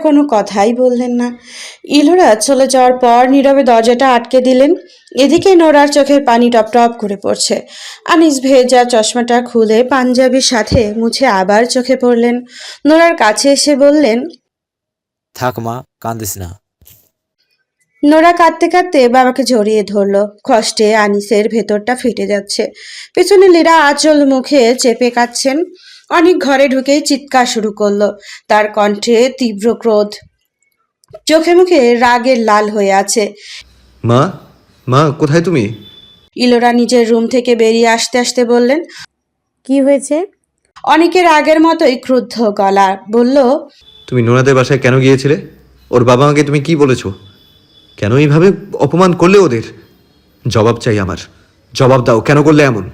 কোনো কথাই বললেন না। ইলোরা চলে যাওয়ার পর নীরবে দরজাটা আটকে দিলেন। এদিকে নোরার চোখের পানি টপ টপ করে পড়ছে। আনিস ভেজা চশমাটা খুলে পাঞ্জাবির সাথে মুছে আবার চোখে পড়লেন। নোরার কাছে এসে বললেন থাক মা কান্দিস না। নোরা কাঁদতে কাঁদতে বাবাকে জড়িয়ে ধরলো। কষ্টে আনিসের ভেতরটা ফেটে যাচ্ছে। পেছনে লীরা আঁচল মুখে চেপে কাচ্ছেন অনেক ঘরে ঢুকেই চিৎকার শুরু করল। তার কণ্ঠে তীব্র ক্রোধ। চোখে মুখে রাগের লাল হয়ে আছে। মা? মা কোথায় তুমি? ইলোরা নিজের রুম থেকে বেরিয়ে আসতে আসতে বললেন কি হয়েছে? অনেকের আগের মতোই ক্রুদ্ধ গলা। বলল তুমি নোনাদের বাসায় কেন গিয়েছিলে? ওর বাবা মাকে তুমি কি বলেছ? কেন এইভাবে অপমান করলে ওদের? জবাব চাই আমার। জবাব দাও কেন করলে এমন?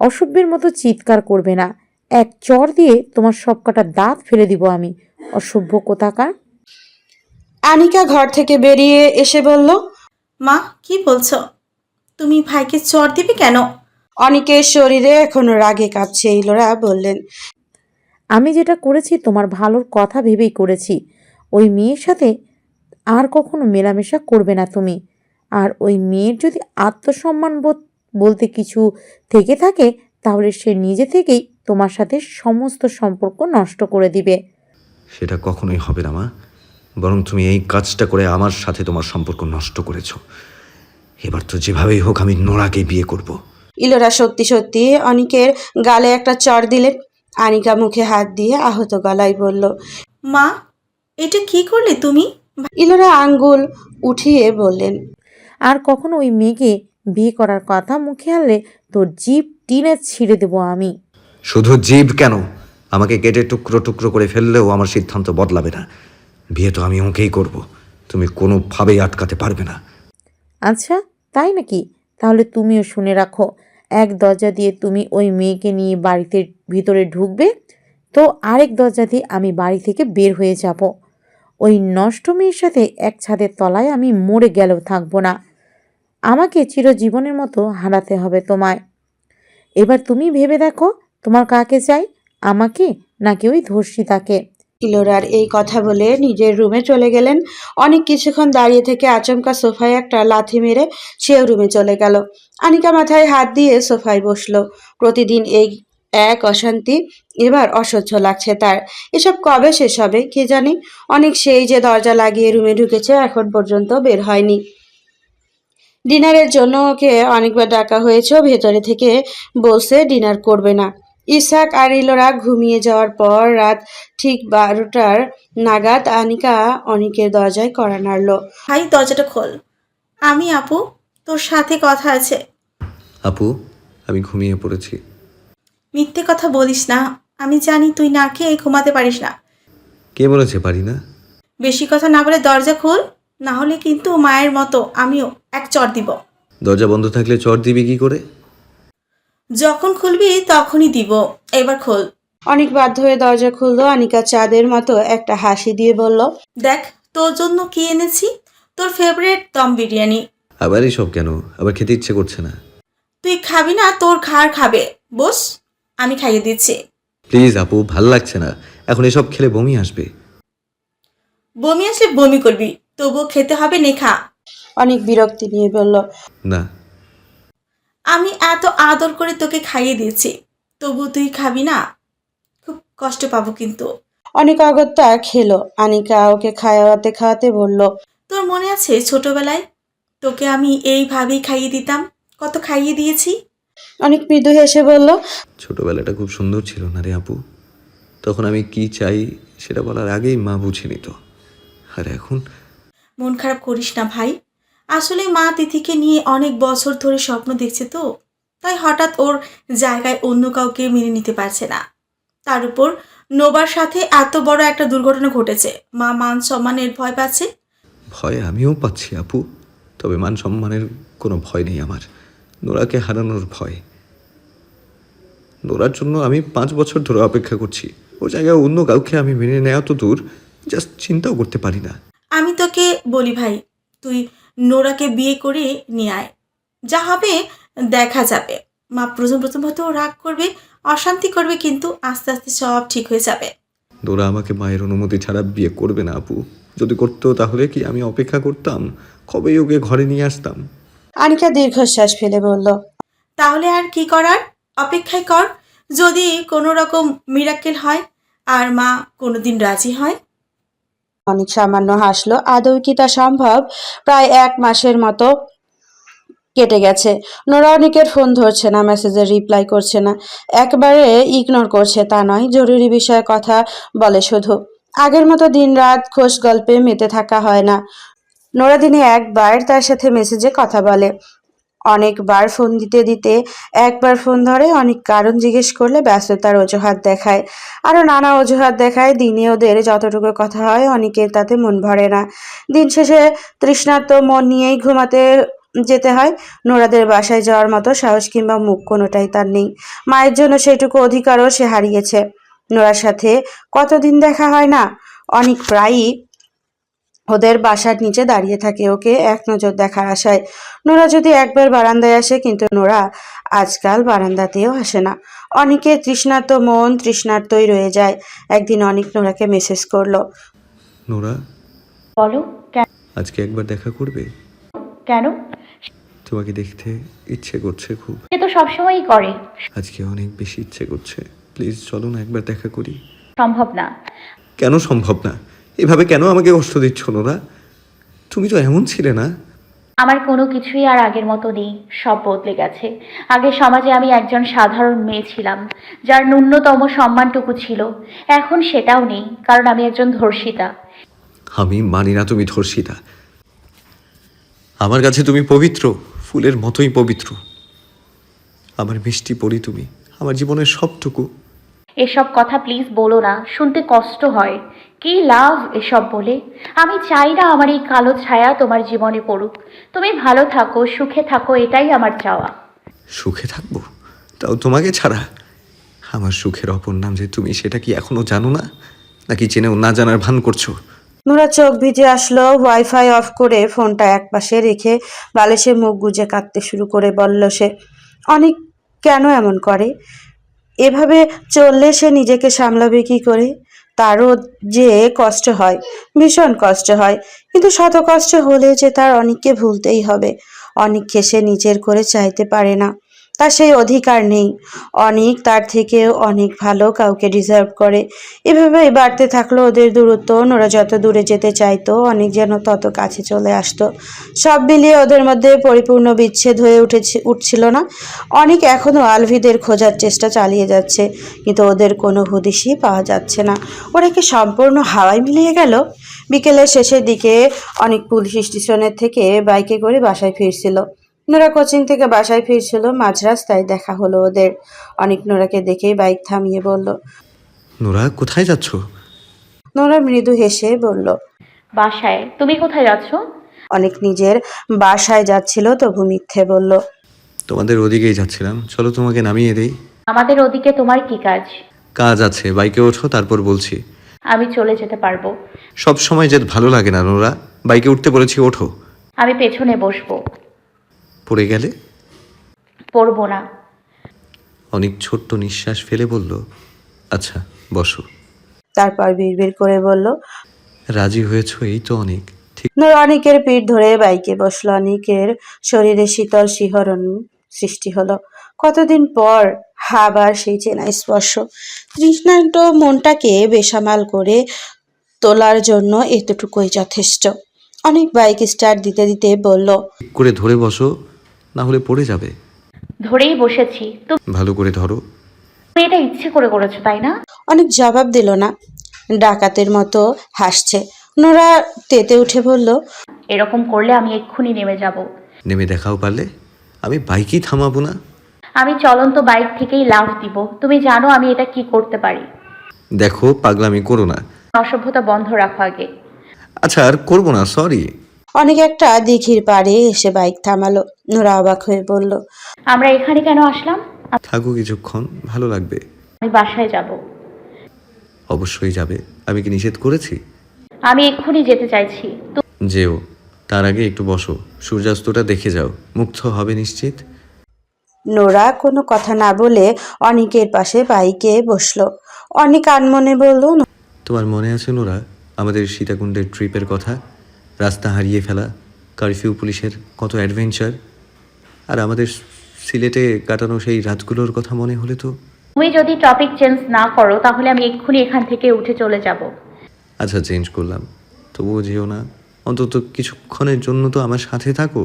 অসভ্যের মতো চিৎকার করবে না। এক চর দিয়ে তোমার সব কটা দাঁত ফেলে দিব আমি। অসভ্য কোথাকার। আনিকা ঘর থেকে বেরিয়ে এসে বলল মা কি বলছো? তুমি ভাইকে চর দিবে কেন? অনেকের শরীরে এখনও রাগে কাঁপছে। ইলোরা বললেন আমি যেটা করেছি তোমার ভালোর কথা ভেবেই করেছি। ওই মেয়ের সাথে আর কখনো মেলামেশা করবে না তুমি। আর ওই মেয়ের যদি আত্মসম্মান বোধ বলতে কিছু থেকে থাকে তাহলে সে নিজে থেকেই তোমার সাথে সমস্ত সম্পর্ক নষ্ট করে দিবে। সেটা কখনোই হবে না মা। বরং তুমি এই কাজটা করে আমার সাথে তোমার সম্পর্ক নষ্ট করেছ। এবার তো যেভাবেই হোক আমি নোরাকে বিয়ে করব। ইলোরা সত্যি সত্যি অনিকের গালে একটা চর দিলেন আনিকা মুখে হাত দিয়ে আহত গলায় বলল মা এটা কি করলে তুমি? ইলোরা আঙ্গুল উঠিয়ে বললেন আর কখনো ওই মেয়েকে বিয়ে করার কথা মুখে আনলে তোর জিভ টিনে ছিঁড়ে দেবো আমি। শুধু জীব কেন? আমাকে কেটে টুকরো টুকরো করে ফেললেও আমার সিদ্ধান্ত বদলাবে না। বিয়ে তো আমি ওকেই করব। তুমি কোনোভাবেই আটকাতে পারবে না। আচ্ছা তাই নাকি? তাহলে তুমিও শুনে রাখো, এক দরজা দিয়ে তুমি ওই মেয়েকে নিয়ে বাড়িতে ভিতরে ঢুকবে, তো আরেক দরজা দিয়ে আমি বাড়ি থেকে বের হয়ে যাব। ওই নষ্ট মেয়ের সাথে এক ছাদের তলায় আমি মরে গেলেও থাকব না। আমাকে চিরজীবনের মতো হারাতে হবে তোমায়। এবার তুমি ভেবে দেখো তোমার কাকে চাই? আমাকে? নাকি ওই ধর্ষিতাকে? ইলোরার এই কথা বলে নিজের রুমে চলে গেলেন। অনেক কিছুক্ষণ দাঁড়িয়ে থেকে আচমকা সোফায় একটা লাথি মেরে সেও রুমে চলে গেল। আনিকা মাথায় হাত দিয়ে সোফায় বসল। প্রতিদিন এই এক অশান্তি এবার অসহ্য লাগছে তার। এসব কবে শেষ হবে কে জানে? অনেক সেই যে দরজা লাগিয়ে রুমে ঢুকেছে এখন পর্যন্ত বের হয়নি। ডিনারের জন্য ওকে অনেকবার ডাকা হয়েছে ভেতরে থেকে বসে ডিনার করবে না। ইসাক আর ইলোরা ঘুমিয়ে যাওয়ার পর রাত ঠিক বারোটার নাগাদ আনিকা অনিকের দরজায় কড়া নাড়ল। ভাই দরজাটা খোল। আমি আপু তোর সাথে কথা আছে। আপু আমি ঘুমিয়ে পড়েছি। মিথ্যে কথা বলিস না। আমি জানি তুই না খেয়ে ঘুমাতে পারিস না। কে বলেছে পারি না? বেশি কথা না বলে দরজা খোল। না হলে কিন্তু মায়ের মতো আমিও এক চর দিব। দরজা বন্ধ থাকলে চর দিবি কি করে? যখন খুলবি তখনই দিব। এবার খোল। অনেক বাধ্য হয়ে দরজা খুললো। আনিকা চাঁদের মতো একটা হাসি দিয়ে বলল দেখ তোর জন্য কি এনেছি? তোর ফেভারিট দম বিরিয়ানি। আবার সব কেন? আবার খেতে ইচ্ছে করছে না। তুই খাবি না তোর খার খাবে। বস আমি খাইয়ে দিচ্ছি। প্লিজ আপু ভালো লাগছে না। এখন এসব খেলে বমি আসবে। বমি আসলে বমি করবি তবুও খেতে হবে নে খা অনেক বিরক্তি নিয়ে বলল না আমি এত আদর করে তোকে খাইয়ে দিয়েছি তবু তুই খাবি না? খুব কষ্ট পাবো কিন্তু। অনেক অগত্যা খেলো আনিকা ওকে খাওয়াতে খাওয়াতে বলল তোর মনে আছে ছোটবেলায় তোকে আমি এইভাবেই খাইয়ে দিতাম? কত খাইয়ে দিয়েছি? অনেক মৃদু হেসে বলল ছোটবেলাটা খুব সুন্দর ছিল না রে আপু? তখন আমি কি চাই সেটা বলার আগেই মা বুঝে নিত। আর এখন? মন খারাপ করিস না ভাই আসলে মা তিথিকে নিয়ে অনেক বছর ধরে স্বপ্ন দেখছে তো তাই হঠাৎ ওর জায়গায় অন্য কাউকে মেনে নিতে পারছে না। তার উপর নোবার সাথে এত বড় একটা দুর্ঘটনা ঘটেছে। মা মান সম্মানের ভয় পাচ্ছে? ভয় আমিও পাচ্ছি আপু তবে মান সম্মানের কোনো ভয় নেই আমার। নোরাকে হারানোর ভয়। নোরার জন্য আমি পাঁচ বছর ধরে অপেক্ষা করছি। ও জায়গায় অন্য কাউকে আমি মেনে নেওয়া তো দূর জাস্ট চিন্তাও করতে পারি না। আমি তোকে বলি ভাই তুই নোরাকে বিয়ে করে নিয়ে আয়। যা হবে দেখা যাবে। মা প্রথম প্রথম হয়তো রাগ করবে অশান্তি করবে কিন্তু আস্তে আস্তে সব ঠিক হয়ে যাবে। দোরা আমাকে মায়ের অনুমতি ছাড়া বিয়ে করবে না আপু। যদি করতো তাহলে কি আমি অপেক্ষা করতাম? কবেই ওকে ঘরে নিয়ে আসতাম? আনিকা দীর্ঘশ্বাস ফেলে বলল তাহলে আর কি করার? অপেক্ষাই কর। যদি কোনো রকম মিরাক্কেল হয় আর মা কোনোদিন রাজি হয় অনেক সামান্য হাসলো। আদৌ কি তা সম্ভব? প্রায় এক মাসের মতো কেটে গেছে। নোরা অনেকের ফোন ধরছে না মেসেজের রিপ্লাই করছে না। একবারে ইগনোর করছে, তা নয়, জরুরি বিষয়ে কথা বলে শুধু। আগের মতো দিনরাত খোশ গল্পে মেতে থাকা হয় না। নোরা দিনে একবার তার সাথে মেসেজে কথা বলে। অনেকবার ফোন দিতে দিতে একবার ফোন ধরে অনেক কারণ জিজ্ঞেস করলে ব্যস্ততার অজুহাত দেখায়। আরও নানা অজুহাত দেখায়, দিনে ওদের যতটুকু কথা হয় অনেকের তাতে মন ভরে না। দিন শেষে তৃষ্ণার্ত মন নিয়েই ঘুমাতে যেতে হয়, নোরাদের বাসায় যাওয়ার মতো সাহস কিংবা মুখ কোনোটাই তার নেই। মায়ের জন্য সেটুকু অধিকারও সে হারিয়েছে। নোরার সাথে কতদিন দেখা হয় না? অনেক প্রায়ই ওদের বাসার নিচে দাঁড়িয়ে থাকে ওকে এক নজর দেখার আশায়। নোরা যদি একবার বারান্দায় আসে কিন্তু নোরা আজকাল বারান্দাতেও আসে না। অনেকের তৃষ্ণার্ত মন তৃষ্ণার্তই রয়ে যায়। একদিন অনেক নোরাকে মেসেজ করল। নোরা? বলো কেন আজকে একবার দেখা করবে? কেন? তোমাকে দেখতে ইচ্ছে করছে খুব। সে তো সবসময়ই করে। আজকে অনেক বেশি ইচ্ছে করছে। প্লিজ চলো না একবার দেখা করি। সম্ভব না। কেন সম্ভব না? এভাবে কেন আমাকে কষ্ট দিচ্ছ নোরা? তুমি তো এমন ছিলে না। আমার কোনো কিছুই আর আগের মতো নেই সব বদলে গেছে। আগে সমাজে আমি একজন সাধারণ মেয়ে ছিলাম যার ন্যূনতম সম্মানটুকু ছিল। এখন সেটাও নেই কারণ আমি একজন ধর্ষিতা। আমি মানি না তুমি ধর্ষিতা। আমার কাছে তুমি পবিত্র ফুলের মতোই পবিত্র। আমার মিষ্টি পড়ি তুমি আমার জীবনের সবটুকু এসব কথা প্লিজ বলো না শুনতে কষ্ট হয়। কি লাভ এসব বলে? আমি চাই না আমার এই কালো ছায়া তোমার জীবনে পড়ুক। তুমি ভালো থাকো সুখে থাকো এটাই আমার চাওয়া। সুখে থাকব? তাও তোমাকে ছাড়া? আমার সুখের অপর নাম যে তুমি সেটা কি এখনও জানো না? নাকি জেনেও না জানার ভান করছ? নোরা চোখ ভিজে আসলো ওয়াইফাই অফ করে ফোনটা একপাশে রেখে বালিশে মুখ গুজে কাঁদতে শুরু করে বলল সে অনেক কেন এমন করে? এভাবে চললে সে নিজেকে সামলাবে কি করে? তারও যে কষ্ট হয়, ভীষণ কষ্ট হয়। কিন্তু শত কষ্ট হলে যে তার অনেককে ভুলতেই হবে। অনেককে সে নিজের করে চাইতে পারে না। তার সেই অধিকার নেই। অনেক তার থেকেও অনেক ভালো কাউকে ডিজার্ভ করে। এভাবেই বাড়তে থাকল ওদের দূরত্ব। ওরা যত দূরে যেতে চাইতো, অনেক যেন তত কাছে চলে আসতো। সব মিলিয়ে ওদের মধ্যে পরিপূর্ণ বিচ্ছেদ হয়ে উঠেছে, উঠছিল না। অনেক এখনও আলভিদের খোঁজার চেষ্টা চালিয়ে যাচ্ছে, কিন্তু ওদের কোনো হদিশই পাওয়া যাচ্ছে না। ওরা কি সম্পূর্ণ হাওয়ায় মিলিয়ে গেল? বিকেলের শেষের দিকে অনেক পুলিশ স্টেশনের থেকে বাইকে করে বাসায় ফিরছিল। নোরা কোচিং থেকে বাসায় ফিরছিল মাঝ রাস্তায় দেখা হলো ওদের। অনেক নোরাকে দেখেই বাইক থামিয়ে বলল নোরা কোথায় যাচ্ছ? নোরা মৃদু হেসে বলল বাসায় তুমি কোথায় যাচ্ছ? অনেক নিজের বাসায় যাচ্ছিল তবু মিথ্যে বলল তোমাদের ওদিকেই যাচ্ছিলাম। চলো তোমাকে নামিয়ে দেই। আমাদের ওদিকে তোমার কি কাজ? কাজ আছে বাইকে ওঠো তারপর বলছি। আমি চলে যেতে পারব। সব সময় যে ভালো লাগে না নোরা বাইকে উঠতে বলেছি ওঠো। আমি পেছনে বসবো। পড়ে গেলে? পড়ব না। অনেক ছোট্ট নিঃশ্বাস ফেলে বলল আচ্ছা বসো। তারপর বিড়বিড় করে বলল রাজি হয়েছো এই তো অনেক ঠিক নোরা অনেকের পিঠ ধরে বাইকে বসল অনেকের শরীরে শীতল শিহরণ সৃষ্টি হলো। কতদিন পর আবার সেই চেনা স্পর্শ। তৃষ্ণান্ত মনটাকে বেসামাল করে তোলার জন্য এতটুকুই যথেষ্ট। অনেক বাইক স্টার্ট দিতে দিতে বলল করে ধরে বসো না হলে পড়ে যাবে। ধরেই বসেছি। তুমি ভালো করে ধরো। এটা ইচ্ছে করে করেছ তাই না? অনেক জবাব দিল না। ডাকাতের মতো হাসছে। নোরা তেতে উঠে বলল এরকম করলে আমি এক্ষুনি নেমে যাব। নেমে দেখাও পারলে। আমি বাইকই থামাবো না। আমি চলন্ত বাইক থেকেই লাভ দিব। তুমি জানো আমি এটা কি করতে পারি। দেখো পাগলামি করো না। অসভ্যতা বন্ধ রাখো আগে। আচ্ছা আর করব না সরি অনেক একটা দিঘির পাড়ে এসে বাইক থামালো। নোরা অবাক হয়ে বলল আমরা এখানে কেন আসলাম? থাকো কিছুক্ষণ ভালো লাগবে। আমি বাসায় যাব। অবশ্যই যাবে। আমি কি নিষেধ করেছি? আমি এক্ষুনি যেতে চাইছি। তো যেও তার আগে একটু বসো। সূর্যাস্তটা দেখে যাও। মুগ্ধ হবে নিশ্চিত? নোরা কোনো কথা না বলে অনিকের পাশে বাইকে বসল। অনেক আনমনে বলল তোমার মনে আছে নোরা আমাদের সীতাকুণ্ডের ট্রিপের কথা? রাস্তা হারিয়ে ফেলা কারফিউ পুলিশের কত অ্যাডভেঞ্চার। আর আমাদের সিলেটে কাটানো সেই রাতগুলোর কথা মনে হলে তো তুমি যদি টপিক চেঞ্জ না করো তাহলে আমি এক্ষুনি এখান থেকে উঠে চলে যাব। আচ্ছা চেঞ্জ করলাম। তবুও যেও না। অন্তত কিছুক্ষণের জন্য তো আমার সাথে থাকো।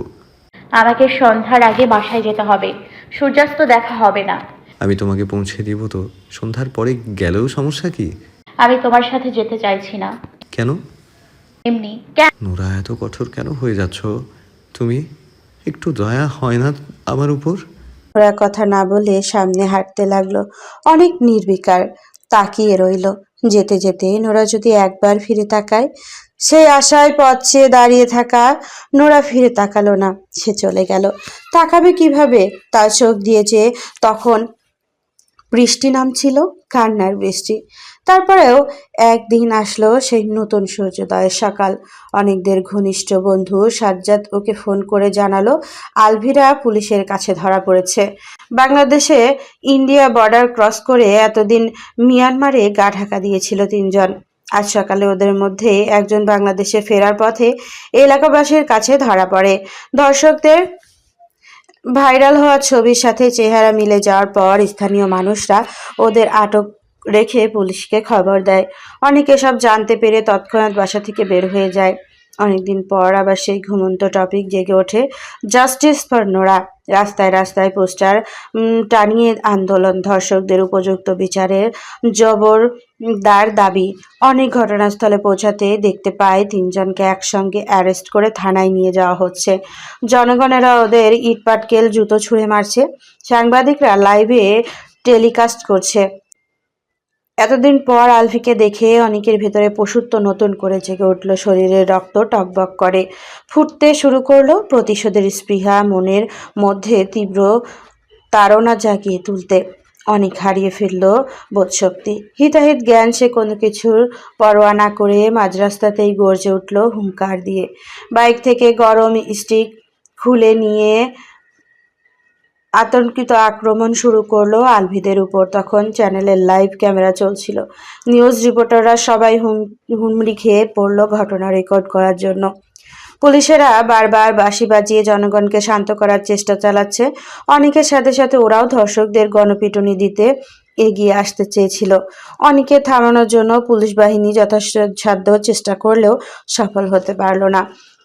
আমাকে সন্ধ্যার আগে বাসায় যেতে হবে। সূর্যাস্ত দেখা হবে না। আমি তোমাকে পৌঁছে দিব তো। সন্ধ্যার পরে গেলেও সমস্যা কি? আমি তোমার সাথে যেতে চাইছি না। কেন? এমনি কেন নোরা এত কঠোর কেন হয়ে যাচ্ছ? তুমি একটু দয়া হয় না আমার উপর? ওরা কথা না বলে সামনে হাঁটতে লাগল। অনেক নির্বিকার তাকিয়ে রইল। যেতে যেতে নোরা যদি একবার ফিরে তাকায় সেই আশায় পথ চেয়ে দাঁড়িয়ে থাকা নোরা ফিরে তাকালো না। সে চলে গেল। তাকাবে কীভাবে? তার চোখ দিয়ে যে তখন বৃষ্টি নামছিল কান্নার বৃষ্টি। তারপরেও একদিন আসলো সেই নতুন সূর্যোদয়ের সকাল। অনেকদের ঘনিষ্ঠ বন্ধু সাজ্জাদ ওকে ফোন করে জানালো, আলভিরা পুলিশের কাছে ধরা পড়েছে। বাংলাদেশে ইন্ডিয়া বর্ডার ক্রস করে এতদিন মিয়ানমারে গা ঢাকা দিয়েছিল তিনজন। আজ সকালে ওদের মধ্যে একজন বাংলাদেশে ফেরার পথে এলাকাবাসীর কাছে ধরা পড়ে। দর্শকদের ভাইরাল হওয়া ছবির সাথে চেহারা মিলে যাওয়ার পর স্থানীয় মানুষরা ওদের আটক রেখে পুলিশকে খবর দেয়। অনেকে সব জানতে পেরে তৎক্ষণাৎ বাসা থেকে বের হয়ে যায়। অনেকদিন পর আবার সেই ঘুমন্ত টপিক জেগে ওঠে জাস্টিস ফর নোরা। রাস্তায় রাস্তায় পোস্টার টানিয়ে আন্দোলন, ধর্ষকদের উপযুক্ত বিচারের জবরদার দাবি। অনেক ঘটনাস্থলে পৌঁছাতে দেখতে পায় তিনজনকে একসঙ্গে অ্যারেস্ট করে থানায় নিয়ে যাওয়া হচ্ছে। জনগণেরা ওদের ইটপাটকেল জুতো ছুঁড়ে মারছে। সাংবাদিকরা লাইভে টেলিকাস্ট করছে। এতদিন পর আলফিকে দেখে অনেকের ভেতরে পশুত্ব নতুন করে জেগে উঠল শরীরের রক্ত টকবক করে। ফুটতে শুরু করল, প্রতিশোধের স্পৃহা মনের মধ্যে তীব্র তাড়না জাগিয়ে তুলতে। অনেক হারিয়ে ফেলল বোধশক্তি। হিতাহিত জ্ঞান সে কোনো কিছুর পরোয়া না করে মাঝ রাস্তাতেই গর্জে উঠল হুঙ্কার দিয়ে। বাইক থেকে গরম স্টিক খুলে নিয়ে আতঙ্কিত আক্রমণ শুরু করল আলভিদের উপর। তখন চ্যানেলের লাইভ ক্যামেরা চলছিল। নিউজ রিপোর্টাররা সবাই হুম, হুমড়ি খেয়ে পড়ল ঘটনা রেকর্ড করার জন্য। পুলিশেরা বারবার বাঁশি বাজিয়ে জনগণকে শান্ত করার চেষ্টা চালাচ্ছে। অনেকের সাথে সাথে ওরাও ধর্ষকদের গণপিটুনি দিতে এগিয়ে আসতে চেয়েছিল। অনেকে থামানোর জন্য পুলিশ বাহিনী যথাসাধ্য চেষ্টা করলেও সফল হতে পারল না।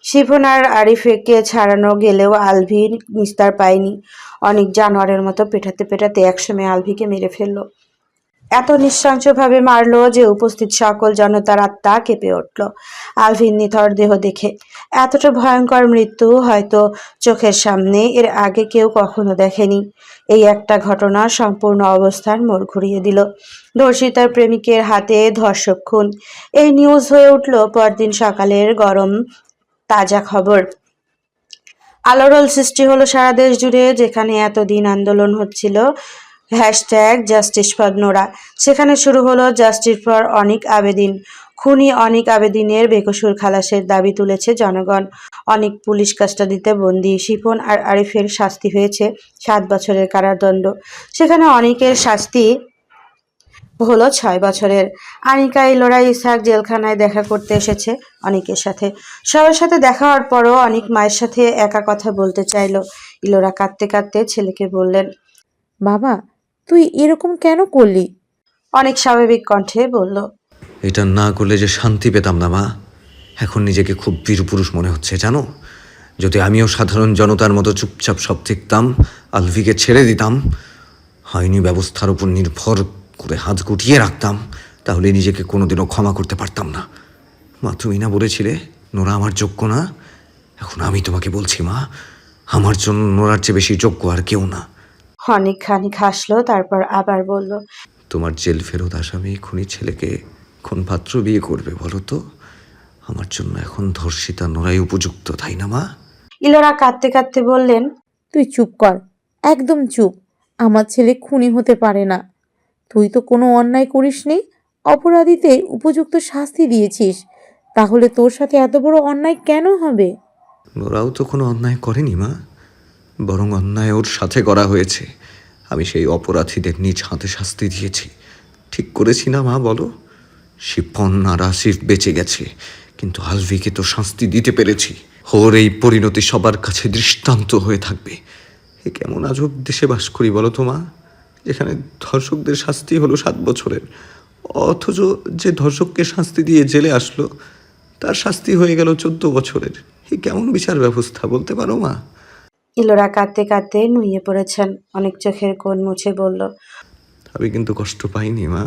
শিফন আর আরিফকে ছাড়ানো গেলেও আলভি নিস্তার পায়নি। অনেক জানোয়ারের মতো পেটাতে পেটাতে একসময় আলভিকে মেরে ফেলল। এত নৃশংসভাবে মারলো যে উপস্থিত সকল জনতার আত্মা কেঁপে উঠল। আলভির নিথর দেহ দেখে এতটা ভয়ঙ্কর মৃত্যু হয়তো চোখের সামনে এর আগে কেউ কখনো দেখেনি। এই একটা ঘটনা সম্পূর্ণ অবস্থার মোড় ঘুরিয়ে দিল। ধর্ষিতার প্রেমিকের হাতে ধর্ষক খুন। এই নিউজ হয়ে উঠল পরদিন সকালের গরম তাজা খবর। আলোড়ল সৃষ্টি হলো সারা দেশ জুড়ে, যেখানে এতদিন আন্দোলন হচ্ছিল। Hashtag justice for Nora. সেখানে শুরু হলো জাস্টিস ফর অনিক আবেদিন। খুনি অনিক আবেদিনের বেকসুর খালাসের দাবি তুলেছে জনগণ। অনেক পুলিশ কাস্টাডিতে বন্দি শিফন আর আরিফের শাস্তি হয়েছে সাত বছরের কারাদণ্ড। সেখানে অনেকের শাস্তি হলো ছয় বছরের। আনিকা ইলোরা ইসাক জেলখানায় দেখা করতে এসেছে অনেকের সাথে। সবার সাথে দেখা হওয়ার পরও অনেক মায়ের সাথে একা কথা বলতে চাইলো। ইলোরা কাঁদতে কাঁদতে ছেলেকে বললেন বাবা তুই এরকম কেন করলি? অনেক স্বাভাবিক কণ্ঠে বলল এটা না করলে যে শান্তি পেতাম না মা। এখন নিজেকে খুব বীরপুরুষ মনে হচ্ছে জানো? যদি আমিও সাধারণ জনতার মতো চুপচাপ সব দেখতাম আলভিকে ছেড়ে দিতাম হয়নি ব্যবস্থার উপর নির্ভর করে হাত গুটিয়ে রাখতাম তাহলে নিজেকে কোনোদিনও ক্ষমা করতে পারতাম না। মা তুমি না বলেছিলে নোরা আমার যোগ্য না? এখন আমি তোমাকে বলছি মা আমার জন্য নোরার চেয়ে বেশি যোগ্য আর কেউ না। অনেক খানিক হাসলো তারপর আবার বলল তোমার জেল ফেরত আসামি খুনি ছেলেকে কোন পাত্র বিয়ে করবে বলো তো? আমার জন্য এখন ধর্ষিতা নোরাই উপযুক্ত তাই না মা? ইলোরা কাঁদতে কাঁদতে বললেন তুই চুপ কর একদম চুপ। আমার ছেলে খুনি হতে পারে না। তুই তো কোনো অন্যায় করিসনি? অপরাধীতে উপযুক্ত শাস্তি দিয়েছিস। তাহলে তোর সাথে এত বড় অন্যায় কেন হবে? নোরাও তো কোনো অন্যায় করেনি, মা। বরং অন্যায় ওর সাথে করা হয়েছে। আমি সেই অপরাধীদের নিজ হাতে শাস্তি দিয়েছি। ঠিক করেছি না, মা, বলো? শিপন আর আসিফ বেঁচে গেছে। কিন্তু আলভিকে তো শাস্তি দিতে পেরেছি। ওর এই পরিণতি সবার কাছে দৃষ্টান্ত হয়ে থাকবে। এ কেমন আজব দেশে বাস করি, বলো তো, মা? যেখানে ধর্ষকদের শাস্তি হলো সাত বছরের। অথচ যে ধর্ষককে শাস্তি দিয়ে জেলে আসলো তার শাস্তি হয়ে গেল চোদ্দ বছরের। এ কেমন বিচার ব্যবস্থা বলতে পারো মা? ইলোরা কাঁদতে কাঁদতে নুয়ে পড়েছেন। অনেক চোখের কোণ মুছে বলল আমি কিন্তু কষ্ট পাইনি মা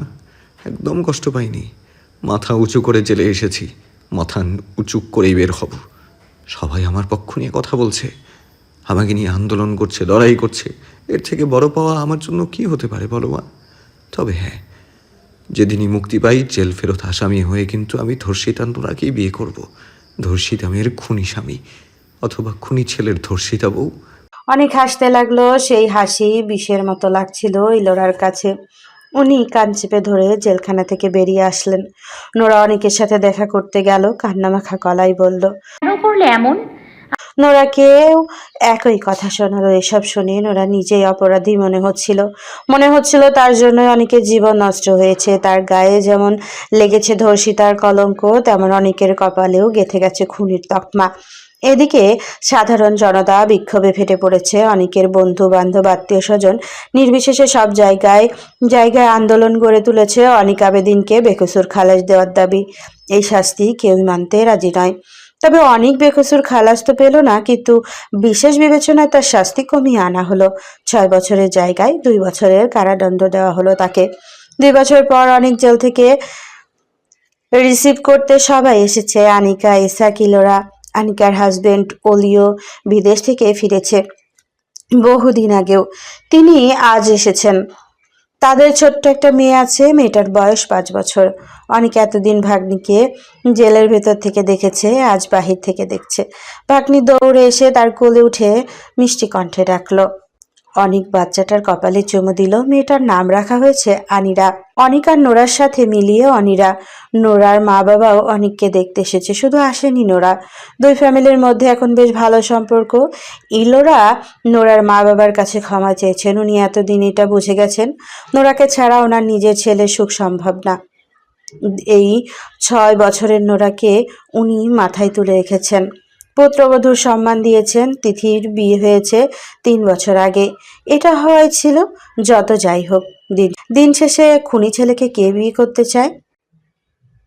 একদম কষ্ট পাইনি। মাথা উঁচু করে জেলে এসেছি মাথা উঁচু করেই বের হব। সবাই আমার পক্ষ নিয়ে কথা বলছে আমাকে নিয়ে আন্দোলন করছে লড়াই করছে এর থেকে বড় পাওয়া আমার জন্য কি হতে পারে বলো মা? তবে হ্যাঁ যেদিনই মুক্তি পাই জেল ফেরত আসামি হয়ে কিন্তু আমি ধর্ষিতা নোরাকেই বিয়ে করব। ধর্ষিতা মেয়ের খুনি স্বামী অথবা খুনি ছেলের ধর্ষিতা বউ। অনেক হাসতে লাগল সেই হাসি বিষের মতো লাগছিল ইলোরার কাছে। উনি কান চেপে ধরে জেলখানা থেকে বেরিয়ে আসলেন। নোরা অনেকের সাথে দেখা করতে গেল কান্নামাখা কলাই বলল কেন করলে এমন? নোরাকেও একই কথা শোনালো, এসব শুনে নোরা নিজেই অপরাধী মনে হচ্ছিল। মনে হচ্ছিল তার জন্য অনেকের জীবন নষ্ট হয়েছে, তার গায়ে যেমন লেগেছে ধর্ষিতার কলঙ্ক, তেমন অনেকের কপালেও গেথে গেছে খুনির তকমা। এদিকে সাধারণ জনতা বিক্ষোভে ফেটে পড়েছে, অনেকের বন্ধু বান্ধব আত্মীয় স্বজন নির্বিশেষে সব জায়গায় জায়গায় আন্দোলন গড়ে তুলেছে, অনিক আবেদিনকে বেকসুর খালাস দেওয়ার দাবি। এই শাস্তি কেউই মানতে রাজি নয়। তবে অনেক বেকসুর খালাস তো পেল না, কিন্তু বিশেষ বিবেচনায় তার শাস্তি কমিয়ে আনা হলো। ছয় বছরের জায়গায় দুই বছরের কারাদণ্ড দেওয়া হলো তাকে। দুই বছর পর অনেক জেল থেকে রিসিভ করতে সবাই এসেছে, আনিকা ইসা কিলোরা আনিকার হাজবেন্ড ওলিও বিদেশ থেকে ফিরেছে বহুদিন আগেও। তিনি আজ এসেছেন। তাদের ছোট্ট একটা মেয়ে আছে, মেয়েটার বয়স পাঁচ বছর। অনেকে এতদিন ভাগ্নিকে জেলের ভেতর থেকে দেখেছে, আজ বাহির থেকে দেখছে। ভাগ্নি দৌড়ে এসে তার কোলে উঠে মিষ্টি কণ্ঠে ডাকলো। অনেক বাচ্চাটার কপালে চুমু দিল, মেয়েটার নাম রাখা হয়েছে আনিরা অনিক আর নোরার সাথে মিলিয়ে অনিরা। নোরার মা বাবাও অনিককে দেখতে এসেছে, শুধু আসেনি নোরা। দুই ফ্যামিলির মধ্যে এখন বেশ ভালো সম্পর্ক। ইলোরা নোরার মা বাবার কাছে ক্ষমা চেয়েছেন, উনি এতদিন এটা বুঝে গেছেন। নোরাকে ছাড়া ওনার নিজের ছেলে সুখ সম্ভব না। এই ছয় বছরের নোরাকে উনি মাথায় তুলে রেখেছেন। পুত্রবধূর সম্মান দিয়েছেন, তিথির বিয়ে হয়েছে তিন বছর আগে। এটা হওয়াই ছিল যত যাই হোক দিন। দিন শেষে খুনি ছেলেকে কে বিয়ে করতে চায়?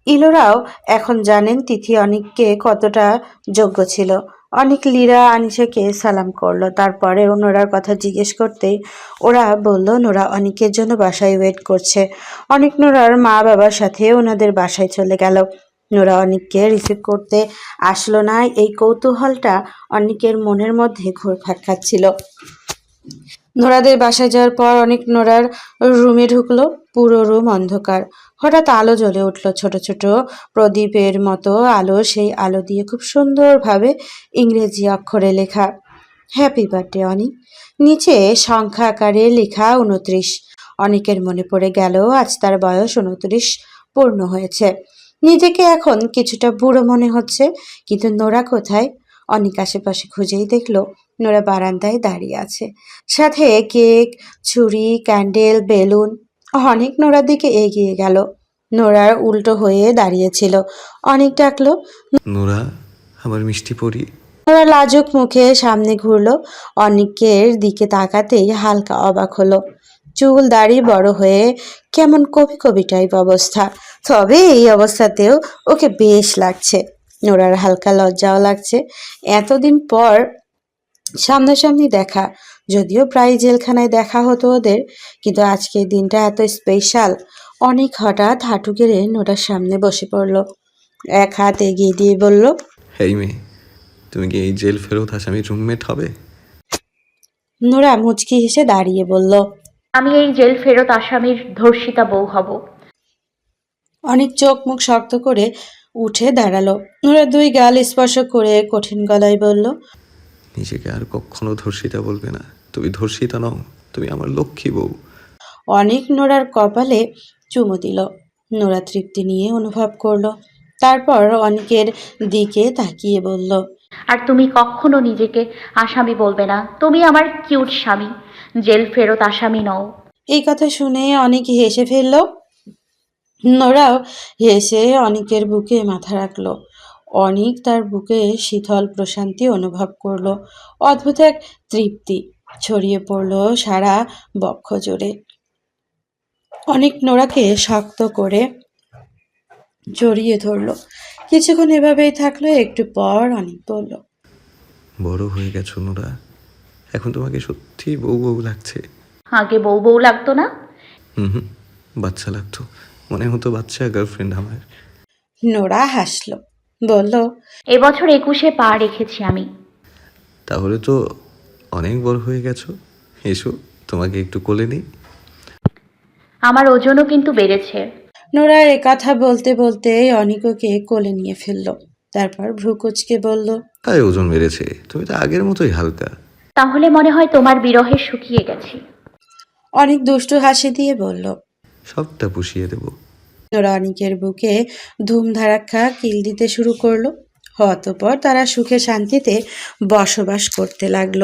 ইলোরাও এখন জানেন তিথি অনিককে কতটা যোগ্য ছিল। অনেক লীরা আনিসাকে সালাম করল, তারপরে নোরার কথা জিজ্ঞেস করতেই ওরা বলল, নোরা অনিকের জন্য বাসায় ওয়েট করছে। অনেক, নোরার মা বাবার সাথে ওনাদের বাসায় চলে গেল। নোরা অনিককে রিসিভ করতে আসলো না। এই কৌতূহলটা অনিকের মনের মধ্যে ঘুরপাক খাচ্ছিল। নোরাদের বাসায় যাওয়ার পর অনেক নোরার রুমে ঢুকলো, পুরো রুম অন্ধকার। হঠাৎ আলো জ্বলে উঠল ছোট ছোট প্রদীপের মতো আলো, সেই আলো দিয়ে খুব সুন্দরভাবে ইংরেজি অক্ষরে লেখা হ্যাপি বার্থডে অনিক নিচে সংখ্যা আকারে লেখা উনত্রিশ। অনেকের মনে পড়ে গেল, আজ তার বয়স উনত্রিশ, পূর্ণ হয়েছে। নিজেকে এখন কিছুটা বুড়ো মনে হচ্ছে কিন্তু নোরা কোথায়? অনেক আশেপাশে খুঁজেই দেখল নোরা বারান্দায় দাঁড়িয়ে আছে। সাথে কেক ছুরি ক্যান্ডেল বেলুন অনেক নোরার দিকে এগিয়ে গেল। নোরার উল্টো হয়ে দাঁড়িয়েছিল অনেক ডাকলো নোরা আমার মিষ্টি পরি? নোরা লাজুক মুখে সামনে ঘুরলো। অনেকের দিকে তাকাতেই হালকা অবাক হলো। চুল দাড়ি বড় হয়ে কেমন কবি কবি টাইপ অবস্থা। তবে এই অবস্থাতেও ওকে বেশ লাগছে। নোরার হালকা লজ্জাও লাগছে। এতদিন পর সামনাসামনি দেখা যদিও প্রায় জেলখানায় দেখা হতো ওদের কিন্তু আজকের দিনটা এত স্পেশাল। অনেক হঠাৎ হাঁটু গেড়ে নোরার সামনে বসে পড়ল। এক হাত এগিয়ে দিয়ে বলল হেই মেয়ে তুমি কি এই জেল ফেরত আসামির রুমমেট হবে? নোরা মুচকি হেসে দাঁড়িয়ে বলল আমি এই জেল ফেরত আসামির ধর্ষিতা বউ হব। অনেক চোখ মুখ শক্ত করে উঠে দাঁড়াল। নোরা দুই গাল স্পর্শ করে কঠিন গলায় বলল নিজেকে আর কখনো ধর্ষিতা বলবে না। তুমি ধর্ষিতা নও তুমি আমার লক্ষ্মী বউ। অনেক নোরার কপালে চুমু দিল। নোরা তৃপ্তি নিয়ে অনুভব করল। তারপর অনেকের দিকে তাকিয়ে বলল আর তুমি কখনো নিজেকে আসামি বলবে না। তুমি আমার কিউট স্বামী। জেল ফেরত আসামি নও। এই কথা শুনে অনেক হেসে ফেলল নোরাও হেসে অনিকের বুকে মাথা রাখল। অনিক তার বুকে শীতল প্রশান্তি অনুভব করল। অদ্ভুত এক তৃপ্তি ছড়িয়ে পড়ল সারা বক্ষ জুড়ে। অনেক নোড়াকে শক্ত করে জড়িয়ে ধরলো। কিছুক্ষণ এভাবেই থাকল একটু পর অনেক বলল বড় হয়ে গেছো নোরা। এখন তোমাকে সত্যি বউ বউ লাগছে? আগে বউ বউ লাগতো না? হুম হুম বাচ্চা লাগতো। মনে হতো বাচ্চা গার্লফ্রেন্ড আমার। নোরা হাসলো বলল এবছর একুশে পা রেখেছি আমি। তাহলে তো অনেক বড় হয়ে গেছো। এসো তোমাকে একটু কোলে নিই। আমার ওজনও কিন্তু বেড়েছে। নোরা এ কথা বলতে বলতে অনিককে কোলে নিয়ে ফেলল। তারপর ভ্রুকুচকে বলল তাই ওজন বেড়েছে। তুমি তো আগের মতোই হালকা। তাহলে মনে হয় তোমার বিরহে শুকিয়ে গেছি। অনেক দুষ্টু হাসি দিয়ে বলল সবটা পুষিয়ে দেব। রনিকের বুকে ধুমধারাক্ষা কিল দিতে শুরু করল। অতপর তারা সুখে শান্তিতে বসবাস করতে লাগল।